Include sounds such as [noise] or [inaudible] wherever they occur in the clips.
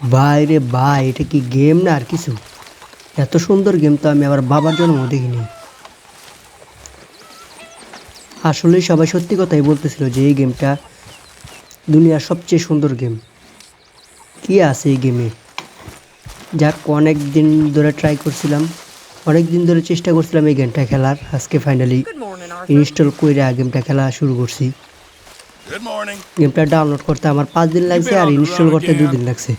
ভাই রে ভাই এটা কি গেম না আর কিছু? এত সুন্দর গেম তো আমি আবার বাবার জন্ম দেখিনি। আসলে সবাই সত্যি কথাই বলতেছিল যে এই গেমটা দুনিয়ার সবচেয়ে সুন্দর গেম কি আছে এই গেমে যাক অনেক দিন ধরে ট্রাই করছিলাম অনেক দিন ধরে চেষ্টা করছিলাম এই গেমটা খেলার। আজকে ফাইনালি. ইনস্টল করে গেমটা খেলা শুরু করছি। গেমটা ডাউনলোড করতে আমার পাঁচ দিন লাগছে আর ইনস্টল করতে দুই দিন লাগছে।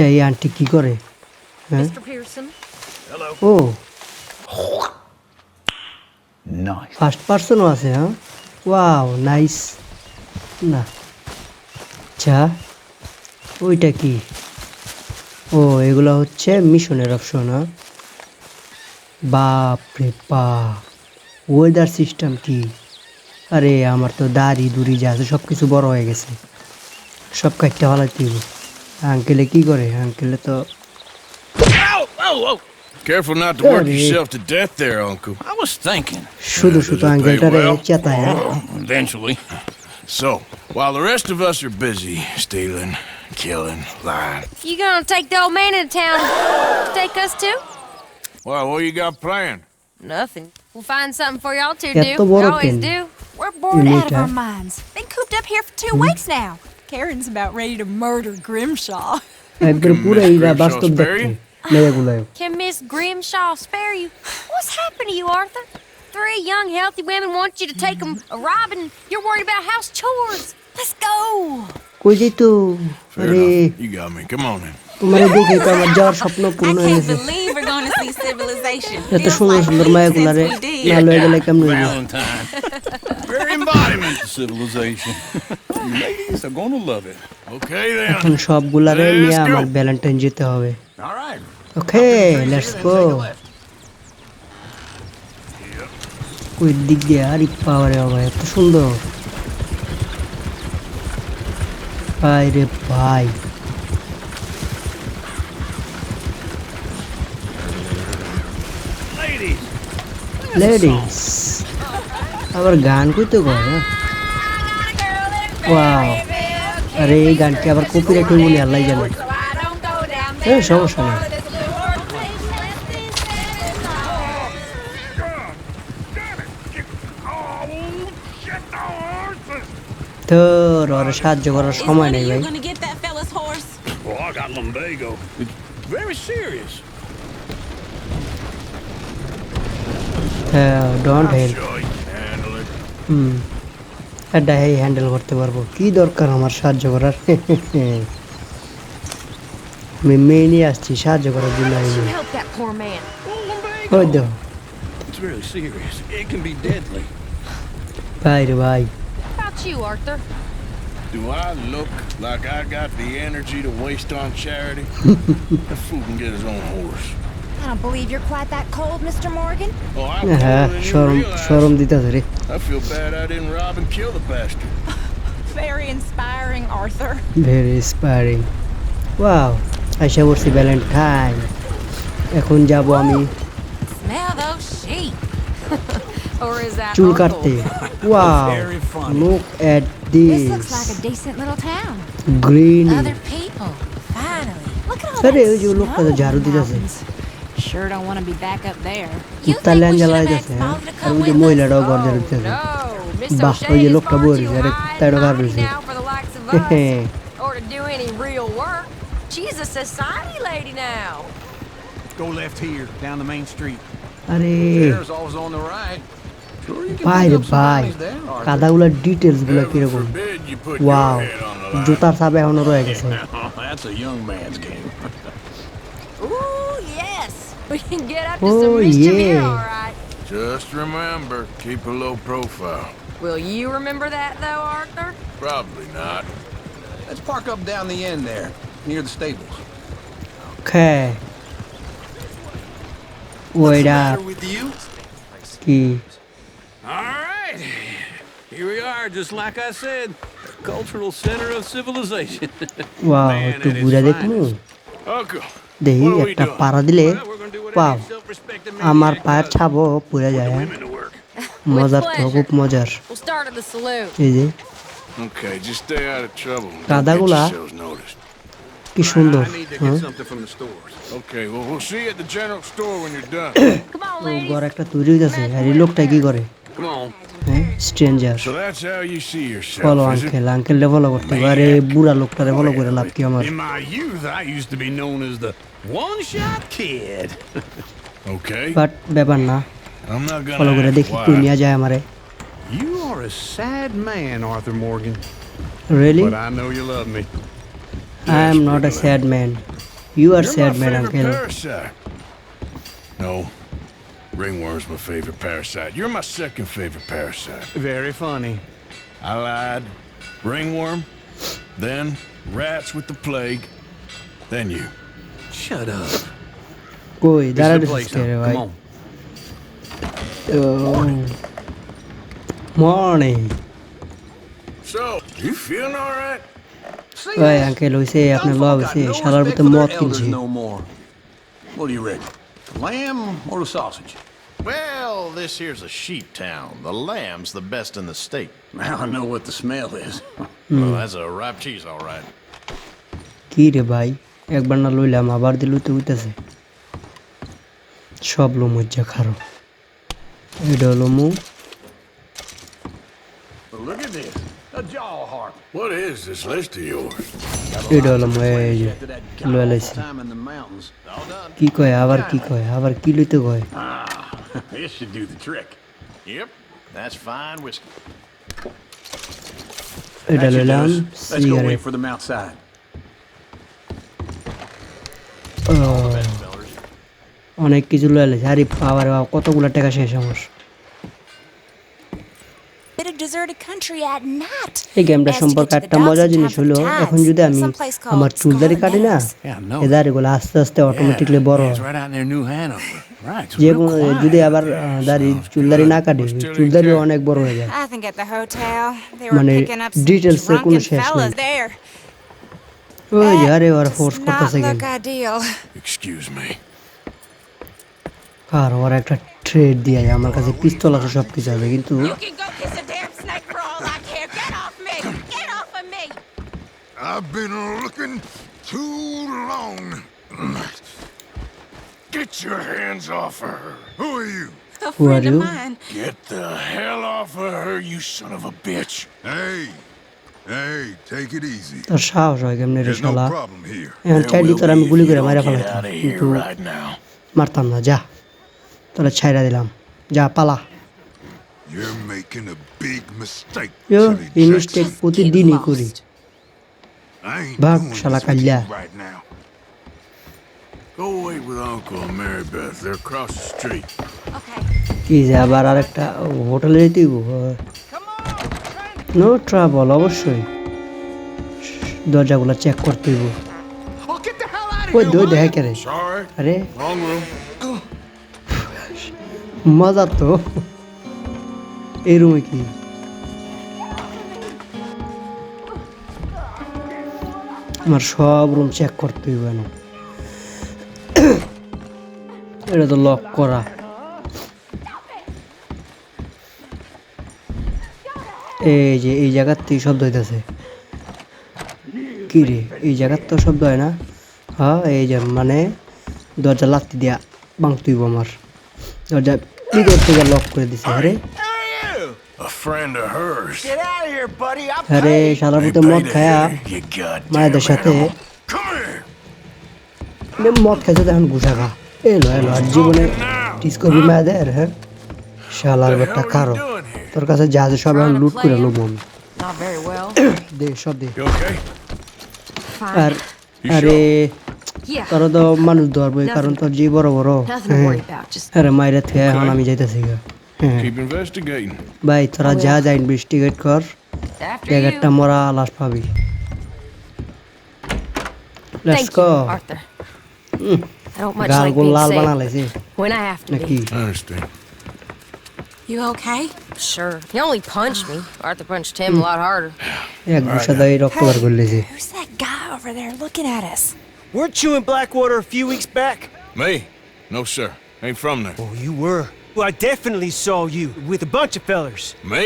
চাই আন্টি কি করে? হ্যাঁ. ও. ফার্স্ট পার্সনও আছে হ্যাঁ? ওয়াও নাইস না। আচ্ছা ওইটা কি? ও এগুলো হচ্ছে মিশনের অপশন হ্যাঁ? বাপ রে বাপ। ওয়েদার সিস্টেম কি? আরে আমার তো দাড়ি দুড়ি যা আছে সব কিছু বড় হয়ে গেছে। সব কাটতে হলাইতে আঙ্কেলে কি করে আঙ্কেলে তো Ow! Oh, oh! Careful not to work Daddy. yourself to death there, Uncle. I was thinking. শুধু শুধু Does it pay আঙ্কেলটারে well? চেতায় হ্যাঁ Well, eventually. So, while the rest of us are busy stealing, killing, lying, You gonna take the old man into town to take us too? well, what you got planned? Nothing. We'll find something for y'all to এত do. We বড় always pen. do. We're bored out of Anita. our minds. Been cooped up here for two weeks now. Karen's about ready to murder Grimshaw. একবার Can পুরো Miss এইরা Grimshaw বাস্তব spare দেখতে you? মেয়েগুলায় Can Miss Grimshaw spare you? What's happened to you, Arthur? Three young, healthy women want you to take them a robbing. You're worried about house chores. Let's go. কই যাই তো Fair আরে enough. You got me. Come on then. তোমার দেখে তো আমার যাওয়ার স্বপ্ন পূর্ণ হয়ে গেছে believe we're going to see civilization. এত সুন্দর সুন্দর মায়াগুলারে না লয়ে গেলে কেমন হইব Valentine. Very embodiment of civilization. Ladies are gonna love it. Okay এখন then. সবগুলারে Let's নিয়ে go. আমার ভ্যালেন্টাইন যেতে হবে All right. Okay let's go ওই দিক দিয়ে আর পাওয়ারে বাবা এত সুন্দর ভাই রে ভাই Ladies. আবার গান কইতে কয় ওয়াও। আরে, এই গানটি আবার কপিরাইট হইব না আল্লাহ জানে। হ্যাঁ সমস্যা নেই। তোর, ওরে সাহায্য করার সময় নেই ভাই. হ্যাঁ ডোন্ট হেল্প হুম এটা এই হ্যান্ডেল করতে পারব কি দরকার আমার সাহায্য করার আমি মেয়ে নিয়ে আসছি সাহায্য করার জন্য. ওই deadly. ভাই রে ভাই? Do I look like I got the energy to waste on charity? that fool can get his own horse. I don't believe you're quite that cold, Mr. Morgan. Oh, I'm হ্যাঁ colder than you সরম realize. সরম দিতেছে রে I feel bad I didn't rob and kill the bastard. [laughs] Very inspiring, Arthur. Very inspiring wow আশা করছি Valentine এখন যাব আমি Smell those sheep. Or is that চুল Uncle? কাটতে [laughs] wow Very funny. Look at This looks this like a decent little town. Green Other people. Finally. Look at all Sorry, that ওই যে লোকটা তো snow ঝাড়ু in the দিতেছে। mountains. Sure don't want to be back up there. You think Italian we should জ্বালা have দিতেছে asked হ্যাঁ Mom to R come ওই যে with us? মহিলাটাও ঘর Oh, জ্বালা দিতেছে no. Miss Bah, O'Shea ওই যে is লোকটা far বই too রয়েছে, আরে high and তাইরও ঘর mighty রয়েছে। now for the likes of [laughs] us. হ্যাঁ or to do any real work. She's a society lady now. Go left here, down the main street. আরে There's always on the right. Sure, you can ভাই pick রে up some ভাই monies there, Arthur. কাদাগুলার details গুলো Heaven কিরকম forbid you put wow your head on the line. জুতার সাবে এখনো রয়ে গেছে [laughs] We can get up to oh, some yeah. here, all right. Just remember, keep a low profile. Will you remember that, though, Arthur? Probably not. Let's park up down the end there, near the stables. Okay. Wait up? with you? Ski. All right. Here we are, just like I said, the cultural center of civilization. [laughs] wow, Man, to Buddha dekno. are ekta para dile আমার পায়ের ছাপ পুরে যায় মজার তো খুব মজার গাঁদাগুলা কি সুন্দর ঘর একটা তৈরি হয়েছে আর লোকটা কি করে বলো আঙ্কেল আঙ্কেল ডেভেলপ করতে পারে বুড়া লোকটা ডেভেলপ করে লাভ কি আমার In my youth, I used to be known as the one-shot kid. [laughs] Okay, but ব্যাপার না I'm not gonna ফলো করে ask দেখি তুই why. নিয়ে যায় আমারে You are a sad man, Arthur Morgan, really but I know you love me. I am not a sad man you are You're sad my man favorite uncle parasite. No, ringworm's my favorite parasite. You're my second favorite parasite. Very funny. I lied. Ringworm, then rats with the plague, then you. Shut up. কই This দাঁড়া is the place রে now. ভাই Come on. Morning So, you feeling all right? See ওই this? Uncle হইছে আপনার Some লব folk got হইছে no শালার respect ভিতরে for মদ their কিনছে elders no more. What do you reckon? The lamb or the sausage? Well, this here's a sheep town. The lamb's the best in the state. Now I know what the smell is. Well, that's a ripe cheese, all right. কি রে ভাই একবার না লইলাম আবার দিল তো উইতেছে সব লো মজ্জা খারো এটা হলো মু? এটা হলো মু এই যে After that লয়ে god লাইছি time in the mountains. All done. কি কয় আবার কি কয় আবার কি লইতে কয় Ah, this should do the trick. Yep, that's fine whiskey. এটা That should do লইলাম us. Let's go cigarette wait for them outside. অনেক কিছু লয় আরে বাবা রে কতগুলো টাকা শেষ আমার। এই গেমটা সম্পর্কে একটা মজার জিনিস হলো এখন যদি আমি আমার চুলদারি কাটি না এদারিগুলো আস্তে আস্তে অটোমেটিকলি বড় যে যদি আবার দাড়ি চুলদারি না কাটি চুলদারি অনেক বড় হয়ে যায়। মানে ডিটেলস কোনো শেষ নেই। there. ওই যে আরে ওরা That ফোর্স does করতেছে not game look ideal. Excuse me. আর ওরা একটা ট্রেড দিয়ে যায় আমার কাছে পিস্তল আছে সব কিছু আছে কিন্তু You can go kiss a damn snake for all I care. Get off me! Get off of me! I've been looking too long. Get your hands off of her. Who are you? A Who are friend of you? mine. Get the hell off of her, you son of a bitch. Hey, তোর সাহস হয় কেমনি রে শালা. এখন চাইলে তোর আমি গুলি করে মারা of কিন্তু. মারতাম না যা তোরা ছাইরা দিলাম যা পালা You're making a big mistake, ইয়ো এই মিস্টেক প্রতিদিনই করি doing শালা কাল্লা। you right now. Go wait with Uncle and Mary Beth. They're across the street. Okay. কি যে আবার আরেকটা হোটেলে যেতেই নো ট্রাভেল অবশ্যই। দরজাগুলো চেক করতে হইব। ওই দই দেখা কেরে আরে। মজা তো। এই রুমে কি? আমার সব রুম চেক করতে হইব [coughs] এটা তো লক করা। এই যে এই জায়গার থেকে শব্দ হইতেছে। কি রে এই জায়গার তো শব্দ হয় না? হ্যাঁ এই যে মানে দরজা লাত্তি দিয়া ভাঙতেইব আমার। দরজা ভিতর থেকে লক করে দিছে আরে. আরে সারার ভিতরে মদ খায়া মায়েদের সাথে মদ খাইছে তখন ঘুষা খা এলো এলো আর জীবনে টিস করবি মায়েদের হ্যাঁ। শালার are কারও? তোর কাছে যা আছে সব আমি লুট করে নেব আমি। [coughs] দে সব দে। আর আরে তোর তো মানুষ ধরবই কারণ তোর জি বড় বড়। হ্যাঁ। আরে মাইরে থেকে এখন আমি যাইতেছি হ্যাঁ। ভাই তোরা যা যা ইনভেস্টিগেট কর জায়গাটা মরা লাশ পাবি। Let's Thank go. You, Arthur. Mm. I don't You okay? Sure. He only punched me. Arthur punched him a lot harder. এক ঘুষা দাই রক্ত বার করলেছে Who's that guy over there looking at us? Weren't you in Blackwater a few weeks back? Me? No, sir. Ain't from there. Oh, you were. Well, I definitely saw you with a bunch of fellers. Me?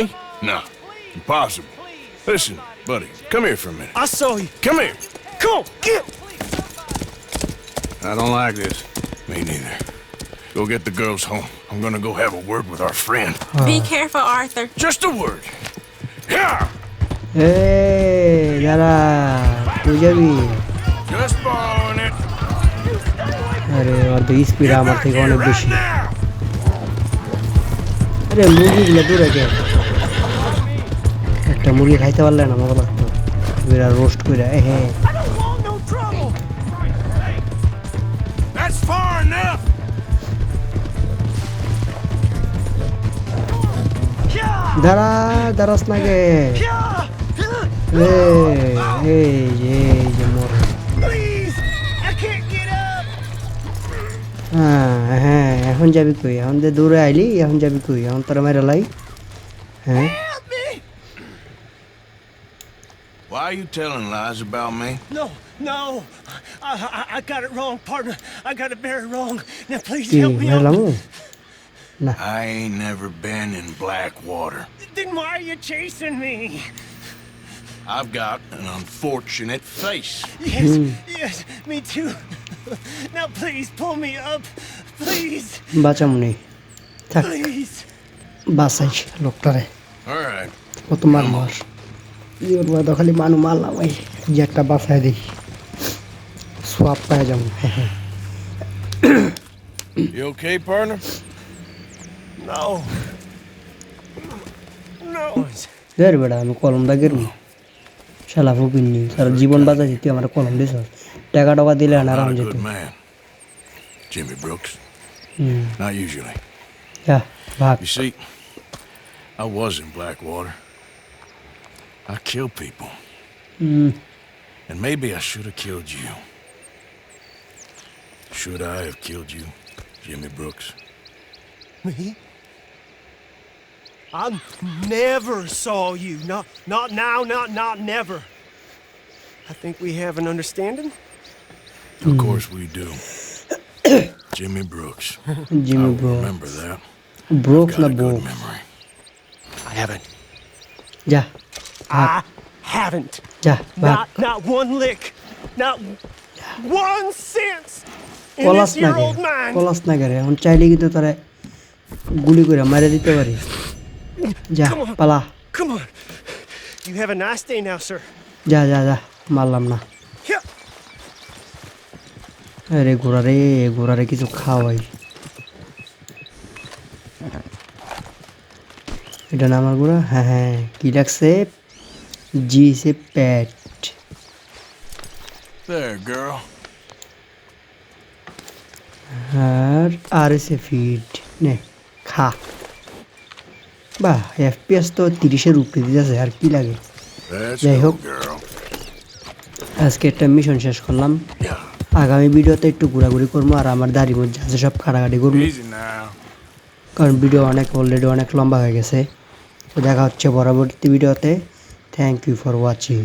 No. Impossible. Listen, buddy, come here for a minute. I saw you. Come here. Come on, get. I don't like this. Me neither. Go get the girls home. I'm gonna go have a word with our friend. Be careful, Arthur. Just a word. Yeah! এই দাঁড়া তুই যাবি Just borrowing it. আরে অর্ধেক speed আমার থেকে অনেক বেশি! আরে মুরগিগুলো দূরে কে একটা মুরগি খাইতে পারলে না মজা লাগতো রোস্ট করে হ্যাঁ দাঁড়া দাঁড়াস না গে এই যে মোর Please, I can't get up. হ্যাঁ হ্যাঁ এখন যাবি কই এখন যে দূরে আইলি এখন যাবি কই এখন তোরা মেরে লাই হ্যাঁ Why are you telling lies about me? No, no. I, I, I got it wrong, partner. I got it very wrong. Now, please help me মেরলাম out. I ain't never been in Blackwater. Then why are you chasing me? I've got an unfortunate face. Yes, yes, me too. Now, please pull me up. Please, বাঁচামুনি থাক please. বাঁচাইস লোকটারে All right. কত মার মার your বাদ খালি মানু মারলাম এই যে একটা বাসায় দিই সোয়াব পায় যাবো হ্যাঁ হ্যাঁ You okay, partner? No. No. দেখ বেটা আমি কলম দা গেরু শালা ফুকিন নি সারা জীবন বাঁচাইছি তুই আমার কলম দিস টাকা টাকা দিলে না আরাম Not a যেত good man. Jimmy Brooks. Hmm Not usually. যা ভাগ You see, I was in Blackwater. I killed people. Hmm And maybe I should have killed you. Should I have killed you, Jimmy Brooks? Me? I never saw you. Not, not now. Not, not never. I think we have an understanding. Of course we do. [coughs] Jimmy Brooks. Jimmy I'll bro remember that. Brooks Got না a bro good memory. I haven't. যা ভাগ I haven't. যা ভাগ Not, not one lick. Not one sense in callous this না year কে old mind. Callous না কে রে এখন চাইলে কিন্তু তোরা গুলি করে মারে দিতে পারি যা পালা Come on. You have a nice day now, sir. যা যা যা মারলাম না Yeah. আরে ঘোড়ারে ঘোড়ারে কিছু খাওয়াই এটা না আমার ঘোড়া হ্যাঁ হ্যাঁ কি লাগছে জি সে প্যাট There, girl. আর আর এসে ফিড নে খা বাহ এফপিএস তো তিরিশের উপরে দিতেছে আর কি লাগে? যাই হোক আজকে একটা মিশন শেষ করলাম। আগামী ভিডিওতে একটু ঘোরাঘুরি করব আর আমার দাড়ি মধ্যে আছে সব কাটাকাটি করব। কারণ ভিডিও অনেক অলরেডি অনেক লম্বা হয়ে গেছে। তো দেখা হচ্ছে পরবর্তী ভিডিওতে। Thank you for watching